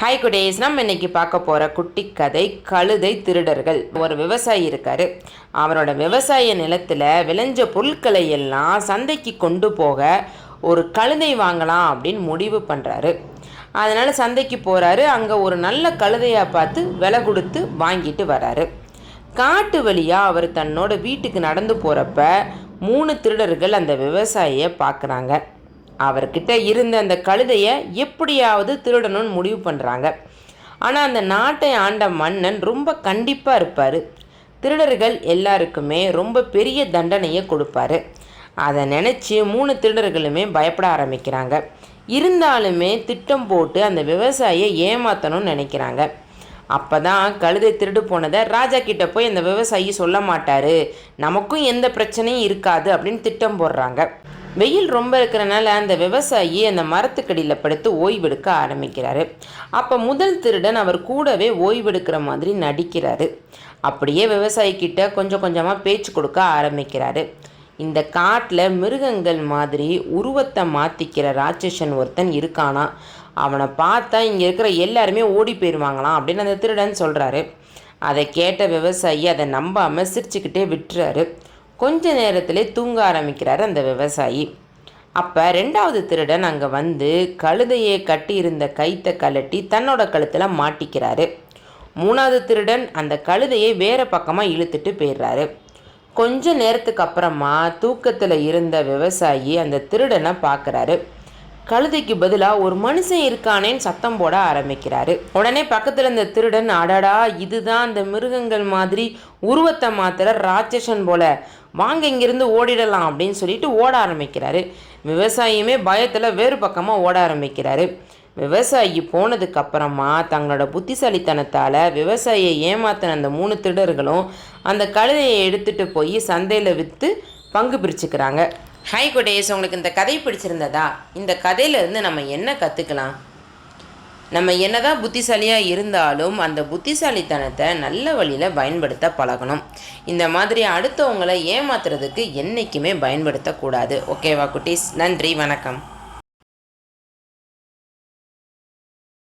Hi குடேஸ் நம்ம இன்னைக்கு பார்க்க போகிற குட்டி கதை கழுதை திருடர்கள். ஒரு விவசாயி இருக்காரு. அவரோட விவசாய நிலத்தில் விளைஞ்ச பொருட்களை எல்லாம் சந்தைக்கு கொண்டு போக ஒரு கழுதை வாங்கலாம் அப்படின்னு முடிவு பண்ணுறாரு அதனால் சந்தைக்கு போகிறாரு அங்கே ஒரு நல்ல கழுதையாக பார்த்து விலை கொடுத்து வாங்கிட்டு வராரு. காட்டு வழியாக அவர் தன்னோட வீட்டுக்கு நடந்து போகிறப்ப மூணு திருடர்கள் அந்த விவசாயியை பார்க்குறாங்க. அவர்கிட்ட இருந்த அந்த கழுதையை எப்படியாவது திருடணும்னு முடிவு பண்ணுறாங்க ஆனால் அந்த நாட்டை ஆண்ட மன்னன் ரொம்ப கண்டிப்பாக இருப்பார். திருடர்கள் எல்லாருக்குமே ரொம்ப பெரிய தண்டனையை கொடுப்பாரு. அதை நினச்சி மூணு திருடர்களுமே பயப்பட ஆரம்பிக்கிறாங்க. இருந்தாலுமே திட்டம் போட்டு அந்த விவசாயியை ஏமாற்றணும்னு நினைக்கிறாங்க. அப்போ தான் கழுதை திருடு போனதை ராஜா கிட்ட போய் அந்த விவசாயி சொல்ல மாட்டார். நமக்கும் எந்த பிரச்சனையும் இருக்காது அப்படின்னு திட்டம் போடுறாங்க. வெயில் ரொம்ப இருக்கிறனால அந்த விவசாயி அந்த மரத்துக்கடியில் படுத்து ஓய்வெடுக்க ஆரம்பிக்கிறாரு. அப்போ முதல் திருடன் அவர் கூடவே ஓய்வெடுக்கிற மாதிரி நடிக்கிறாரு. அப்படியே விவசாயிக்கிட்ட கொஞ்சம் கொஞ்சமாக பேச்சு கொடுக்க ஆரம்பிக்கிறாரு. இந்த காட்டில் மிருகங்கள் மாதிரி உருவத்தை மாற்றிக்கிற ராட்சசன் ஒருத்தன் இருக்கானா? அவனை பார்த்தா இங்கே இருக்கிற எல்லாருமே ஓடி போயிடுவாங்களாம் அப்படின்னு அந்த திருடன் சொல்கிறாரு அதை கேட்ட விவசாயி அதை நம்பாமல் சிரிச்சுக்கிட்டே விட்டுறாரு. கொஞ்ச நேரத்திலே தூங்க ஆரம்பிக்கிறார் அந்த விவசாயி. அப்போ ரெண்டாவது திருடன் அங்கே வந்து கழுதையை கட்டியிருந்த கைத்தை கழட்டி தன்னோட கழுத்தில் மாட்டிக்கிறாரு. மூணாவது திருடன் அந்த கழுதையை வேறு பக்கமாக இழுத்துட்டு போயிடுறாரு. கொஞ்ச நேரத்துக்கு அப்புறமா தூக்கத்தில் இருந்த விவசாயி அந்த திருடனை பார்க்குறாரு கழுதைக்கு பதிலாக ஒரு மனுஷன் இருக்கானேன்னு சத்தம் போட ஆரம்பிக்கிறாரு. உடனே பக்கத்தில் இருந்த திருடன் அடடா இதுதான் அந்த மிருகங்கள் மாதிரி உருவத்தை மாத்திர ராட்சசன் போல. வாங்க இங்கிருந்து ஓடிடலாம் அப்படின்னு சொல்லிட்டு ஓட ஆரம்பிக்கிறாரு. விவசாயியுமே பயத்தில் வேறு பக்கமாக ஓட ஆரம்பிக்கிறாரு. விவசாயி போனதுக்கு அப்புறமா தங்களோட புத்திசாலித்தனத்தால் விவசாயியை ஏமாத்தின அந்த மூணு திருடர்களும் அந்த கழுதையை எடுத்துகிட்டு போய் சந்தையில் விற்று பங்கு பிரிச்சுக்கிறாங்க. ஹாய் குடேஸ் உங்களுக்கு இந்த கதை பிடிச்சிருந்ததா? இந்த கதையிலேருந்து நம்ம என்ன கற்றுக்கலாம் நம்ம என்னதான் புத்திசாலியாக இருந்தாலும் அந்த புத்திசாலித்தனத்தை நல்ல வழியில் பயன்படுத்த பழகணும். இந்த மாதிரி அடுத்தவங்களை ஏமாத்துறதுக்கு என்றைக்குமே பயன்படுத்தக்கூடாது. ஓகேவா குட்டீஸ்? நன்றி வணக்கம்.